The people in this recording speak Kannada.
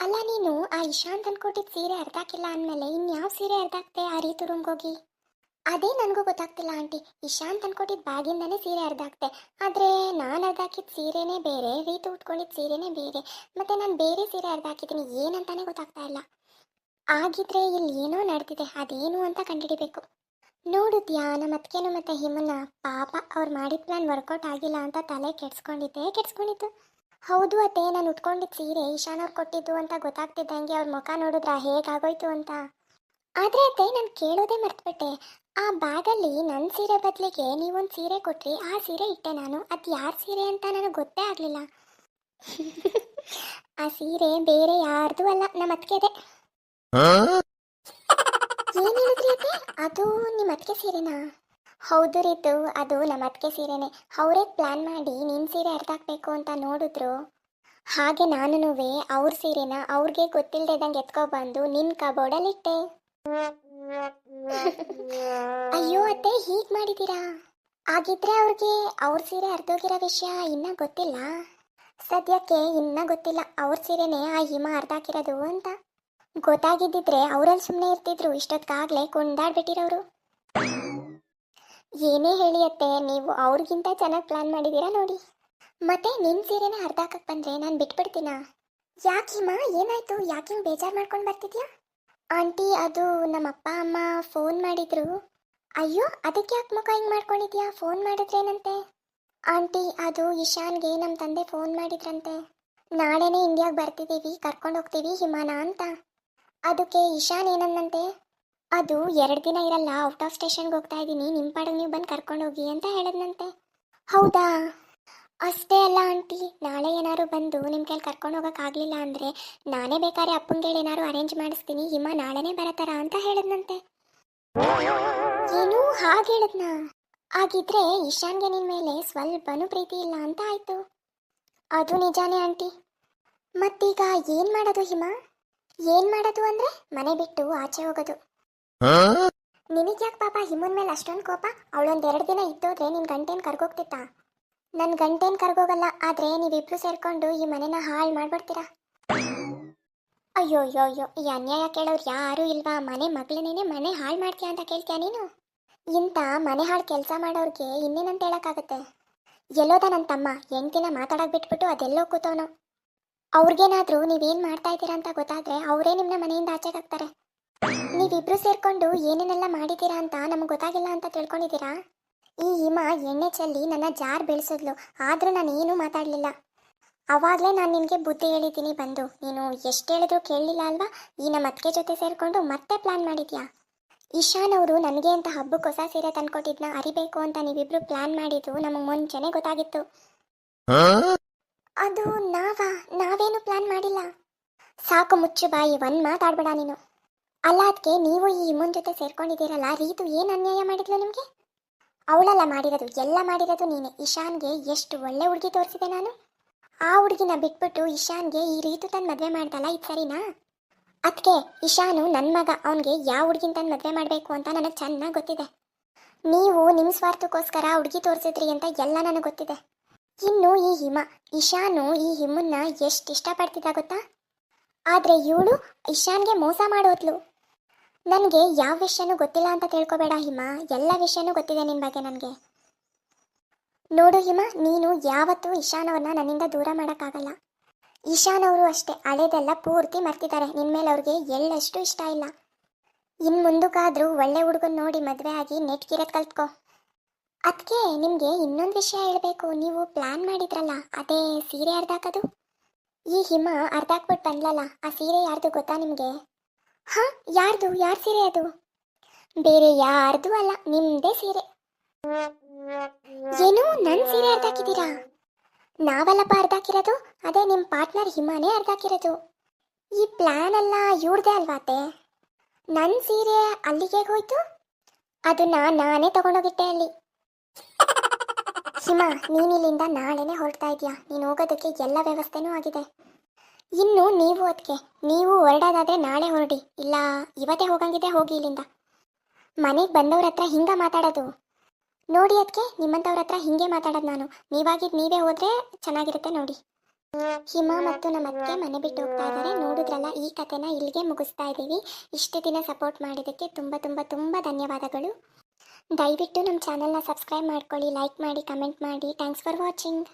ಅಲ್ಲ ನೀನು, ಆ ಇಶಾಂತ್ ಅನ್ಕೊಟ್ಟಿದ್ ಸೀರೆ ಅರ್ಧಾಕಿಲ್ಲ ಅಂದಮೇಲೆ ಇನ್ಯಾವ ಸೀರೆ ಅರ್ಧಾಕ್ತೆ ಆ ರೀತಿ ರೂಮ್ಗೆ ಹೋಗಿ ಅದೇ ನನಗೂ ಗೊತ್ತಾಗ್ತಿಲ್ಲ ಆಂಟಿ. ಇಶಾಂತ್ ಅನ್ಕೊಟ್ಟಿದ್ ಬ್ಯಾಗಿಂದನೇ ಸೀರೆ ಅರ್ಧಾಕ್ತೆ. ಆದರೆ ನಾನು ಅರ್ಧಾಕಿದ ಸೀರೆನೇ ಬೇರೆ, ರೀತು ಉಟ್ಕೊಂಡಿದ್ದ ಸೀರೆನೇ ಬೇರೆ. ಮತ್ತೆ ನಾನು ಬೇರೆ ಸೀರೆ ಅರ್ಧಾಕಿದ್ದೀನಿ ಏನಂತಾನೆ ಗೊತ್ತಾಗ್ತಾ ಇಲ್ಲ. ಆಗಿದ್ರೆ ಇಲ್ಲಿ ಏನೋ ನಡೆದಿದೆ, ಅದೇನು ಅಂತ ಕಂಡುಹಿಡಿಬೇಕು. ನೋಡಿದ್ಯಾ ನಮ್ಮ ಅತ್ಕೆನು ಮತ್ತೆ ಹಿಮನ ಪಾಪ, ಅವ್ರು ಮಾಡಿದ ಪ್ಲಾನ್ ವರ್ಕೌಟ್ ಆಗಿಲ್ಲ ಅಂತ ತಲೆ ಕೆಡ್ಸ್ಕೊಂಡಿದ್ದೆ. ಕೆಡ್ಸ್ಕೊಂಡಿದ್ದು. ಹೌದು ಅತ್ತೆ ನಾನು ಉಟ್ಕೊಂಡಿದ್ದ ಸೀರೆ ಈಶಾನವ್ರು ಕೊಟ್ಟಿದ್ದು ಅಂತ ಗೊತ್ತಾಗ್ತಿದ್ದಂಗೆ ಅವ್ರ ಮುಖ ನೋಡಿದ್ರ ಹೇಗಾಗೋಯ್ತು ಅಂತ. ಆದರೆ ಅತ್ತೆ ನಾನು ಕೇಳೋದೇ ಮರ್ತ್ಬಿಟ್ಟೆ. ಆ ಬ್ಯಾಗಲ್ಲಿ ನನ್ನ ಸೀರೆ ಬದಲಿಗೆ ನೀವೊಂದು ಸೀರೆ ಕೊಟ್ರಿ ಆ ಸೀರೆ ಇಟ್ಟೆ ನಾನು. ಅದು ಯಾರ ಸೀರೆ ಅಂತ ನನಗೆ ಗೊತ್ತೇ ಆಗಲಿಲ್ಲ. ಆ ಸೀರೆ ಬೇರೆ ಯಾರ್ದು ಅಲ್ಲ ನಮ್ಮ ಅತ್ತಿಗೆದೆ ಏನು ಹೇಳಿದ್ರಿ ಅತ್ತೆ? ಅದು ನಿಮ್ಮ ಅತ್ತಿಗೆ ಸೀರೆನಾ? ಹೌದು ರೀತು, ಅದು ನಮ್ಮ ಅತ್ತಿಗೆ ಸೀರೆನೆ. ಅವರೇ ಪ್ಲಾನ್ ಮಾಡಿ ನಿನ್ನ ಸೀರೆ ಅರ್ಧಾಕ್ಬೇಕು ಅಂತ ನೋಡಿದ್ರು. ಹಾಗೆ ನಾನು ಅವ್ರ ಸೀರೆನ ಅವ್ರಿಗೆ ಗೊತ್ತಿಲ್ಲದಂಗೆ ಎತ್ಕೊಬಂದು ನಿನ್ನ ಕಬೋರ್ಡಲ್ಲಿಟ್ಟೆ. ಅಯ್ಯೋ ಅತ್ತೆ, ಹೀಗೆ ಮಾಡಿದ್ದೀರಾ? ಆಗಿದ್ರೆ ಅವ್ರಿಗೆ ಅವ್ರ ಸೀರೆ ಅರ್ಧೋಗಿರೋ ವಿಷಯ ಇನ್ನೂ ಗೊತ್ತಿಲ್ಲ. ಸದ್ಯಕ್ಕೆ ಇನ್ನೂ ಗೊತ್ತಿಲ್ಲ ಅವ್ರ ಸೀರೆನೇ ಆ ಹಿಮ ಅರ್ಧಾಕಿರೋದು ಅಂತ. ಗೊತ್ತಾಗಿದ್ದಿದ್ರೆ ಅವರಲ್ಲಿ ಸುಮ್ಮನೆ ಇರ್ತಿದ್ರು ಇಷ್ಟೊತ್ತಾಗ್ಲೇ ಕುಂದಾಡ್ಬಿಟ್ಟಿರೋರು ಏನೇ ಹೇಳಿ ಅತ್ತೆ, ನೀವು ಅವ್ರಿಗಿಂತ ಚೆನ್ನಾಗಿ ಪ್ಲಾನ್ ಮಾಡಿದ್ದೀರಾ ನೋಡಿ. ಮತ್ತೆ ನಿನ್ನ ಸೀರೆನ ಅರ್ಧ ಹಾಕಕ್ಕೆ ಬಂದ್ರೆ ನಾನು ಬಿಟ್ಬಿಡ್ತೀನಾ? ಯಾಕೆ ಹಿಮ, ಏನಾಯ್ತು? ಯಾಕೆ ಬೇಜಾರು ಮಾಡ್ಕೊಂಡು ಬರ್ತಿದ್ಯಾ? ಆಂಟಿ, ಅದು ನಮ್ಮ ಅಪ್ಪ ಅಮ್ಮ ಫೋನ್ ಮಾಡಿದ್ರು. ಅಯ್ಯೋ, ಅದಕ್ಕೆ ಯಾಕೆ ಮುಖ ಹಿಂಗೆ ಮಾಡ್ಕೊಂಡಿದ್ಯಾ? ಫೋನ್ ಮಾಡಿದ್ರೇನಂತೆ? ಆಂಟಿ, ಅದು ಇಶಾನ್ಗೆ ನಮ್ಮ ತಂದೆ ಫೋನ್ ಮಾಡಿದ್ರಂತೆ. ನಾಳೆನೇ ಇಂಡಿಯಾಗೆ ಬರ್ತಿದ್ದೀವಿ ಕರ್ಕೊಂಡು ಹೋಗ್ತೀವಿ ಹಿಮಾನ ಅಂತ. ಅದಕ್ಕೆ ಇಶಾನ್ ಏನನ್ನಂತೆ ಅದು ಎರಡು ದಿನ ಇರಲ್ಲ ಔಟ್ ಆಫ್ ಸ್ಟೇಷನ್ಗೆ ಹೋಗ್ತಾ ಇದ್ದೀನಿ ನಿಮ್ಮ ಪಾಡಿಗೆ ನೀವು ಬಂದು ಕರ್ಕೊಂಡು ಹೋಗಿ ಅಂತ ಹೇಳಿದ್ನಂತೆ. ಹೌದಾ? ಅಷ್ಟೇ ಅಲ್ಲ ಆಂಟಿ, ನಾಳೆ ಏನಾದ್ರು ಬಂದು ನಿಮ್ಮ ಕೈಲಿ ಕರ್ಕೊಂಡು ಹೋಗೋಕ್ಕಾಗಲಿಲ್ಲ ಅಂದರೆ ನಾನೇ ಬೇಕಾದ್ರೆ ಅಪ್ಪಂಗೆ ಏನಾದ್ರು ಅರೇಂಜ್ ಮಾಡಿಸ್ತೀನಿ, ಹಿಮ ನಾಳೆನೇ ಬರತ್ತಾರ ಅಂತ ಹೇಳಿದ್ನಂತೆ. ಏನು ಹಾಗೆ ಹೇಳಿದ್ನ? ಹಾಗಿದ್ರೆ ಇಶಾನ್ಗೆ ನಿನ್ನ ಮೇಲೆ ಸ್ವಲ್ಪನೂ ಪ್ರೀತಿ ಇಲ್ಲ ಅಂತ ಆಯ್ತು. ಅದು ನಿಜಾನೇ ಆಂಟಿ. ಮತ್ತೀಗ ಏನು ಮಾಡೋದು ಹಿಮ? ಏನು ಮಾಡೋದು ಅಂದರೆ ಮನೆ ಬಿಟ್ಟು ಆಚೆ ಹೋಗೋದು. ನಿನಗ್ಯಾಕೆ ಪಾಪ ಹಿಮನ್ ಮೇಲೆ ಅಷ್ಟೊಂದು ಕೋಪ? ಅವಳೊಂದ್ ಎರಡು ದಿನ ಇದ್ದೋದ್ರೆ ನಿನ್ ಗಂಟೇನ್ ಕರ್ಗೋಗ್ತಿತ್ತ? ನನ್ ಗಂಟೇನ್ ಕರ್ಗೋಗಲ್ಲ, ಆದ್ರೆ ನೀವಿಬ್ರು ಸೇರ್ಕೊಂಡು ಈ ಮನೆನ ಹಾಳು ಮಾಡ್ಬಿಡ್ತೀರಾ? ಅಯ್ಯೋ ಅಯ್ಯೋ ಅಯ್ಯೋ ಈ ಅನ್ಯಾಯ ಕೇಳೋರು ಯಾರು ಇಲ್ವಾ? ಮನೆ ಮಗಳನ್ನೇನೆ ಮನೆ ಹಾಳು ಮಾಡ್ತೀಯ ಅಂತ ಕೇಳ್ತೀಯ ನೀನು? ಇಂತ ಮನೆ ಹಾಳು ಕೆಲಸ ಮಾಡೋರ್ಗೆ ಇನ್ನೇನಂತ ಹೇಳಕ್ಕಾಗತ್ತೆ? ಎಲ್ಲೋದ ನನ್ನ ತಮ್ಮ ಎಂಟಿನ ಮಾತಾಡಕ್ ಬಿಟ್ಬಿಟ್ಟು ಅದೆಲ್ಲೋ ಕೂತವನು. ಅವ್ರಿಗೇನಾದ್ರೂ ನೀವೇನ್ ಮಾಡ್ತಾ ಇದ್ದೀರಾ ಅಂತ ಗೊತ್ತಾದ್ರೆ ಅವರೇ ನಿಮ್ನ ಮನೆಯಿಂದ ಆಚೆಗಾಗ್ತಾರೆ ನೀವಿಬ್ರು ಸೇರ್ಕೊಂಡು ಏನೇನೆಲ್ಲ ಮಾಡಿದ್ದೀರಾ ಅಂತ ನಮ್ಗೆ ಗೊತ್ತಾಗಿಲ್ಲ ಅಂತ ತಿಳ್ಕೊಂಡಿದ್ದೀರಾ? ಈ ಹಿಮ ಎಣ್ಣೆ ಚೆಲ್ಲಿ ನನ್ನ ಜಾರ್ ಬೆಳೆಸಿದ್ಲು. ಆದ್ರೂ ನಾನು ಏನೂ ಮಾತಾಡಲಿಲ್ಲ. ಅವಾಗಲೇ ನಾನು ನಿನಗೆ ಬುದ್ಧಿ ಹೇಳಿದ್ದೀನಿ ಬಂದು ನೀನು ಎಷ್ಟು ಹೇಳಿದ್ರು ಕೇಳಲಿಲ್ಲ ಅಲ್ವಾ? ಈ ನಮ್ಮ ಅತ್ತಿಗೆ ಜೊತೆ ಸೇರಿಕೊಂಡು ಮತ್ತೆ ಪ್ಲಾನ್ ಮಾಡಿದ್ಯಾ? ಇಶಾನ್ ಅವರು ನನಗೆ ಅಂತ ಹಬ್ಬಕ್ಕೆ ಹೊಸ ಸೀರೆ ತಂದ್ಕೊಟ್ಟಿದ್ನ ಅರಿಬೇಕು ಅಂತ ನೀವಿಬ್ರು ಪ್ಲಾನ್ ಮಾಡಿದ್ದು ನಮಗೆ ಮುಂಚೆನೆ ಗೊತ್ತಾಗಿತ್ತು. ಅದು ನಾವಾ? ನಾವೇನು ಪ್ಲಾನ್ ಮಾಡಿಲ್ಲ. ಸಾಕು ಮುಚ್ಚು ಬಾಯಿ, ಒಂದ್ ಮಾತಾಡ್ಬೇಡ ನೀನು. ಅಲ್ಲ ಅದಕ್ಕೆ ನೀವು ಈ ಇಮ್ಮನ್ ಜೊತೆ ಸೇರ್ಕೊಂಡಿದ್ದೀರಲ್ಲ, ರೀತು ಏನು ಅನ್ಯಾಯ ಮಾಡಿದ್ಲು ನಿಮಗೆ? ಅವಳಲ್ಲ ಮಾಡಿರೋದು, ಎಲ್ಲ ಮಾಡಿರೋದು ನೀನೆ. ಇಶಾನ್ಗೆ ಎಷ್ಟು ಒಳ್ಳೆ ಹುಡುಗಿ ತೋರಿಸಿದೆ ನಾನು. ಆ ಹುಡುಗಿನ ಬಿಟ್ಬಿಟ್ಟು ಇಶಾನ್ಗೆ ಈ ರೀತು ತನ್ನ ಮದುವೆ ಮಾಡ್ದಲ್ಲ, ಇದು ಸರಿನಾ? ಅದಕ್ಕೆ ಇಶಾನು ನನ್ನ ಮಗ, ಅವನಿಗೆ ಯಾವ ಹುಡುಗಿನ ತನ್ನ ಮದುವೆ ಮಾಡಬೇಕು ಅಂತ ನನಗೆ ಚೆನ್ನಾಗಿ ಗೊತ್ತಿದೆ. ನೀವು ನಿಮ್ಮ ಸ್ವಾರ್ಥಕ್ಕೋಸ್ಕರ ಹುಡುಗಿ ತೋರಿಸಿದ್ರಿ ಅಂತ ಎಲ್ಲ ನನಗೆ ಗೊತ್ತಿದೆ. ಇನ್ನು ಈ ಹಿಮ, ಇಶಾನು ಈ ಹಿಮನ್ನ ಎಷ್ಟು ಇಷ್ಟಪಡ್ತಿದ್ದ ಗೊತ್ತಾ? ಆದರೆ ಇವಳು ಇಶಾನ್ಗೆ ಮೋಸ ಮಾಡೋದ್ಲು. ನನಗೆ ಯಾವ ವಿಷಯನೂ ಗೊತ್ತಿಲ್ಲ ಅಂತ ತಿಳ್ಕೊಬೇಡ ಹಿಮ. ಎಲ್ಲ ವಿಷಯನೂ ಗೊತ್ತಿದೆ ನಿನ್ನ ಬಗ್ಗೆ ನನಗೆ. ನೋಡು ಹಿಮ, ನೀನು ಯಾವತ್ತೂ ಇಶಾನ್ ಅವ್ರನ್ನ ನನ್ನಿಂದ ದೂರ ಮಾಡೋಕ್ಕಾಗಲ್ಲ. ಇಶಾನ್ ಅವರು ಅಷ್ಟೇ, ಹಳೆದೆಲ್ಲ ಪೂರ್ತಿ ಮರ್ತಿದ್ದಾರೆ ನಿನ್ನ ಮೇಲೆ ಅವ್ರಿಗೆ ಎಳ್ಳಷ್ಟು ಇಷ್ಟ ಇಲ್ಲ. ಇನ್ನು ಮುಂದಕ್ಕಾದರೂ ಒಳ್ಳೆ ಹುಡುಗನ್ ನೋಡಿ ಮದುವೆ ಆಗಿ ನೆಟ್ ಕಿರತ್ ಕಲ್ತ್ಕೋ. ಅದಕ್ಕೆ ನಿಮಗೆ ಇನ್ನೊಂದು ವಿಷಯ ಹೇಳಬೇಕು. ನೀವು ಪ್ಲ್ಯಾನ್ ಮಾಡಿದ್ರಲ್ಲ, ಅದೇ ಸೀರೆ ಅರ್ಧಾಕದು ಈ ಹಿಮ ಅರ್ಧಾಕ್ಬಿಟ್ಟು ಬಂದ್ಲಲ್ಲ, ಆ ಸೀರೆ ಯಾರ್ದು ಗೊತ್ತಾ ನಿಮಗೆ? ಹಾ, ಯಾರ್ದು, ಯಾರ ಸೀರೆ ಅದು? ಬೇರೆ ಯಾರ್ದು ಅಲ್ಲ, ನಿಮ್ದೇ ಸೀರೆ. ಏನು ನನ್ನ ಸೀರೆ ಅರ್ಧಾಕಿದ್ದೀರಾ? ನಾವಲ್ಲಪ್ಪ ಅರ್ಧಾಕಿರೋದು, ಅದೇ ನಿಮ್ಮ ಪಾರ್ಟ್ನರ್ ಹಿಮಾನೇ ಅರ್ಧಾಕಿರೋದು. ಈ ಪ್ಲಾನ್ ಎಲ್ಲ ಇವ್ರದೇ ಅಲ್ವಾತೆ ನನ್ನ ಸೀರೆ ಅಲ್ಲಿಗೆ ಹೋಯ್ತು, ಅದನ್ನ ನಾನೇ ತಗೊಂಡೋಗಿಟ್ಟೆ ಅಲ್ಲಿ. ಹಿಮಾ ನೀನಿಲ್ಲಿಂದ ನಾಳೆನೆ ಹೊರಡ್ತಾ ಇದೀಯಾ? ನೀನು ಹೋಗೋದಕ್ಕೆ ಎಲ್ಲ ವ್ಯವಸ್ಥೆನೂ ಆಗಿದೆ. ಇನ್ನು ನೀವು ಅದಕ್ಕೆ ನೀವು ಹೊರಡೋದಾದ್ರೆ ನಾಳೆ ಹೊರಡಿ. ಇಲ್ಲ, ಇವತ್ತೇ ಹೋಗಂಗಿದೆ ಹೋಗಿ ಇಲ್ಲಿಂದ. ಮನೆಗೆ ಬಂದವ್ರ ಹತ್ರ ಹಿಂಗೆ ಮಾತಾಡೋದು. ನೋಡಿ ಅದಕ್ಕೆ ನಿಮ್ಮಂಥವ್ರ ಹತ್ರ ಹಿಂಗೆ ಮಾತಾಡೋದು ನಾನು. ನೀವಾಗಿದ್ದು ನೀವೇ ಹೋದರೆ ಚೆನ್ನಾಗಿರುತ್ತೆ ನೋಡಿ. ಹಿಮ ಮತ್ತು ನಮ್ಮ ಅತ್ತೆ ಮನೆ ಬಿಟ್ಟು ಹೋಗ್ತಾ ಇದ್ದಾರೆ ನೋಡಿದ್ರಲ್ಲ, ಈ ಕಥೆನ ಇಲ್ಲಿಗೆ ಮುಗಿಸ್ತಾ ಇದ್ದೀವಿ. ಇಷ್ಟು ದಿನ ಸಪೋರ್ಟ್ ಮಾಡಿದ್ದಕ್ಕೆ ತುಂಬ ತುಂಬ ತುಂಬ ಧನ್ಯವಾದಗಳು. ದಯವಿಟ್ಟು ನಮ್ಮ ಚಾನಲ್ನ ಸಬ್ಸ್ಕ್ರೈಬ್ ಮಾಡ್ಕೊಳ್ಳಿ ಲೈಕ್ ಮಾಡಿ ಕಮೆಂಟ್ ಮಾಡಿ. Thanks for watching